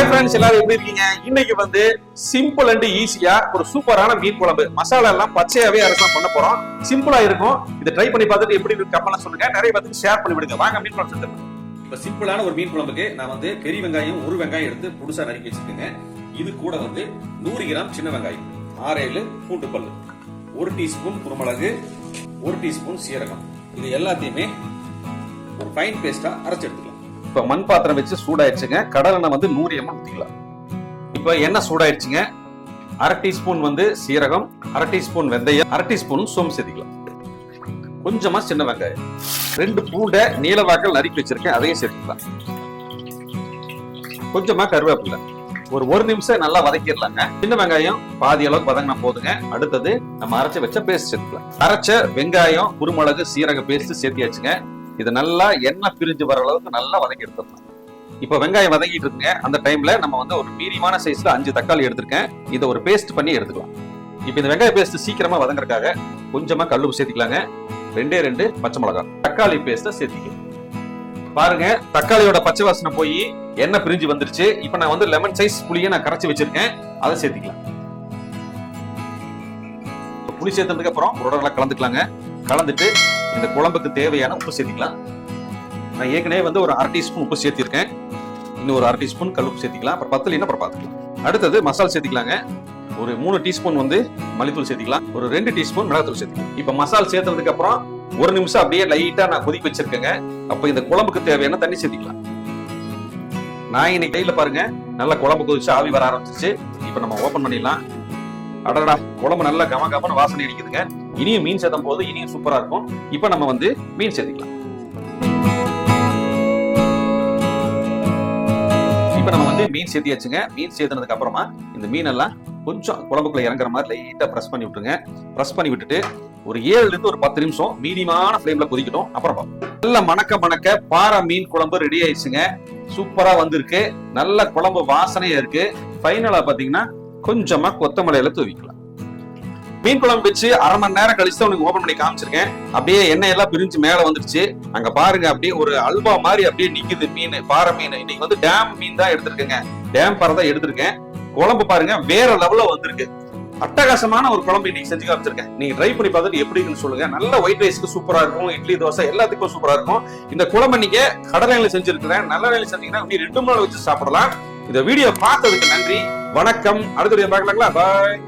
Hi friends எல்லாரும் எப்படி இருக்கீங்க? இன்னைக்கு வந்து சிம்பிள் அண்ட் ஈஸியா ஒரு சூப்பரான மீன் குழம்பு. மசாலா எல்லாம் பச்சையாவே அரசம் பண்ண போறோம். சிம்பிளா இருக்கும். இதை ட்ரை பண்ணி பார்த்துட்டு எப்படி இருக்கு கமெண்ட்ல சொல்லுங்க. நிறைய பேருக்கு ஷேர் பண்ணி விடுங்க. வாங்க மீன் குழம்பு செஞ்சு இப்ப சிம்பிளான ஒரு மீன் குழம்புக்கு நான் வந்து பெரிய வெங்காயம் ஒரு வெங்காயம் எடுத்து புதுசா நறுக்கி வச்சிருக்கேங்க. இது கூட வந்து நூறு கிராம் சின்ன வெங்காயம் ஆறேழு பூண்டு பல்லு ஒரு டீஸ்பூன் குருமிளகு ஒரு டீஸ்பூன் சீரகம். இது எல்லாத்தையுமே ஒரு ஃபைன் பேஸ்டா அரைச்சு எடுத்துக்கலாம். இப்ப மண் பாத்திரம் வச்சு சூடாயிடுச்சுங்க கடலை எண்ணெய் வந்து நூறு எம்எல் ஊற்றிக்கலாம் இப்ப எண்ணெய் சூடாயிடுச்சுங்க அரை டீஸ்பூன் வந்து சீரகம் அரை டீஸ்பூன் வெந்தயம் அரை டீஸ்பூன் சோம்பு சேர்த்துக்கலாம் கொஞ்சமா சின்ன வெங்காயம். ரெண்டு பூண்டை நீளவாக்கல் நறுக்கி வச்சிருக்கேன். அதையும் சேர்த்துக்கலாம் கொஞ்சமா கருவேப்பிலை. ஒரு ஒரு நிமிஷம் நல்லா வதக்கிடலாங்க. சின்ன வெங்காயம் பாதி அளவுக்கு வதங்கினா போதுங்க. அடுத்தது நம்ம அரைச்ச வச்ச பேஸ்ட் சேர்த்துக்கலாம். அரைச்ச வெங்காயம் குருமிளகு சீரக பேஸ்ட் சேர்த்தியாச்சுங்க. இது நல்லா எண்ணெய் பிரிஞ்சு வர அளவுக்கு நல்லா வதக்கி எடுத்துடலாம். இப்போ வெங்காயம் வதங்கிட்டு இருக்குங்க. அந்த டைம்ல நம்ம வந்து ஒரு மீடியமான சைஸ்ல அஞ்சு தக்காளி எடுத்திருக்கேன். இதை ஒரு பேஸ்ட் பண்ணி எடுத்துக்கலாம். இப்போ இந்த வெங்காய பேஸ்ட் சீக்கிரமா வதங்குறதுக்காக கொஞ்சமா கல்லுப்பு சேர்த்திக்கலாங்க. ரெண்டே ரெண்டு பச்சை மிளகாய். தக்காளி பேஸ்ட்டை சேர்த்திக்கலாம். பாருங்க தக்காளியோட பச்சை வாசனை போய் எண்ணெய் பிரிஞ்சு வந்துருச்சு. இப்போ நான் வந்து லெமன் சைஸ் புளியை நான் கரைச்சி வச்சிருக்கேன். அதை சேர்த்திக்கலாம். புளி சேர்த்ததுக்கு அப்புறம் ஒரு கலந்துக்கலாங்க. கலந்துட்டு இந்த குழம்புக்கு தேவையான உப்பு சேர்த்திக்கலாம் நான் ஏற்கனவே வந்து ஒரு அரை டீஸ்பூன் உப்பு சேர்த்திருக்கேன். இன்னும் ஒரு அரை டீஸ்பூன் கல் உப்பு சேர்த்திக்கலாம். அப்புறம் பத்துலினா அப்புறம் பார்த்துக்கலாம். அடுத்தது மசாலா சேர்த்திக்கலாங்க. ஒரு மூணு டீஸ்பூன் வந்து மல்லித்தூள் சேர்த்திக்கலாம். ஒரு ரெண்டு டீஸ்பூன் மிளகாத்தூள் சேர்த்திக்கலாம். இப்போ மசால் சேர்த்ததுக்கு அப்புறம் ஒரு நிமிஷம் அப்படியே லைட்டா நான் கொதிக்க வச்சிருக்கேங்க. அப்போ இந்த குழம்புக்கு தேவையான தண்ணி சேர்த்திக்கலாம். நான் இன்னைக்கு கையில பாருங்க. நல்லா குழம்பு கொதிச்சு ஆவி வர ஆரம்பிச்சிச்சு இப்போ நம்ம ஓபன் பண்ணிடலாம். அடடா குழம்பு நல்லா கம கமன்னு வாசனை அடிக்குதுங்க. இனியும் மீன் சேர்த்தும் போது இனியும் சூப்பரா இருக்கும். இப்ப நம்ம வந்து மீன் சேர்த்துக்கலாம் இப்ப நம்ம வந்து மீன் சேர்த்தியாச்சுங்க மீன் சேர்த்துனதுக்கு அப்புறமா இந்த மீன் எல்லாம் கொஞ்சம் குழம்புக்குள்ள இறங்குற மாதிரி லைட்டா ப்ரெஸ் பண்ணி விட்டுருங்க. ப்ரெஸ் பண்ணி விட்டுட்டு ஒரு ஏழுல இருந்து ஒரு பத்து நிமிஷம் மீடியமான ஃப்ளேம்ல கொதிக்கட்டும். அப்புறம் பார்ப்போம். நல்ல மணக்க மணக்க பாறை மீன் குழம்பு ரெடி ஆயிடுச்சுங்க. சூப்பரா வந்திருக்கு. நல்ல குழம்பு வாசனையா இருக்கு. ஃபைனலா பாத்தீங்கன்னா கொஞ்சமா கொத்தமல்லியில தூவிக்கலாம். மீன் குழம்பு வச்சு அரை மணி நேரம் கழிச்சு தான் உனக்கு ஓபன் பண்ணி காமிச்சிருக்கேன். அப்படியே எண்ணெய் எல்லாம் பிரிஞ்சு மேல வந்துருச்சு. அங்க பாருங்க அப்படியே ஒரு அல்வா மாதிரி அப்படியே நிக்குது மீன் பாறை மீன். இன்னைக்கு வந்து டேம் மீன் தான் எடுத்திருக்கேங்க. டேம் பாறை தான் எடுத்திருக்கேன். குழம்பு பாருங்க வேற லெவல்ல வந்திருக்கு. அட்டகாசமான ஒரு குழம்பு இன்னைக்கு செஞ்சு காமிச்சிருக்கேன். நீங்க ட்ரை பண்ணி பார்த்துட்டு எப்படி இருக்குன்னு சொல்லுங்க. நல்ல ஒயிட் ரைஸ்க்கு சூப்பரா இருக்கும் இட்லி தோசை எல்லாத்துக்கும் சூப்பரா இருக்கும். இந்த குழம்பு நீங்க கடலையில செஞ்சிருக்கிறேன். நல்ல நிலையில செஞ்சீங்கன்னா அப்படி ரெண்டு மூணு வச்சு சாப்பிடலாம். இந்த வீடியோ பார்த்ததுக்கு நன்றி. வணக்கம். அடுத்த வீடியோ பார்க்கலாங்களா? பாய்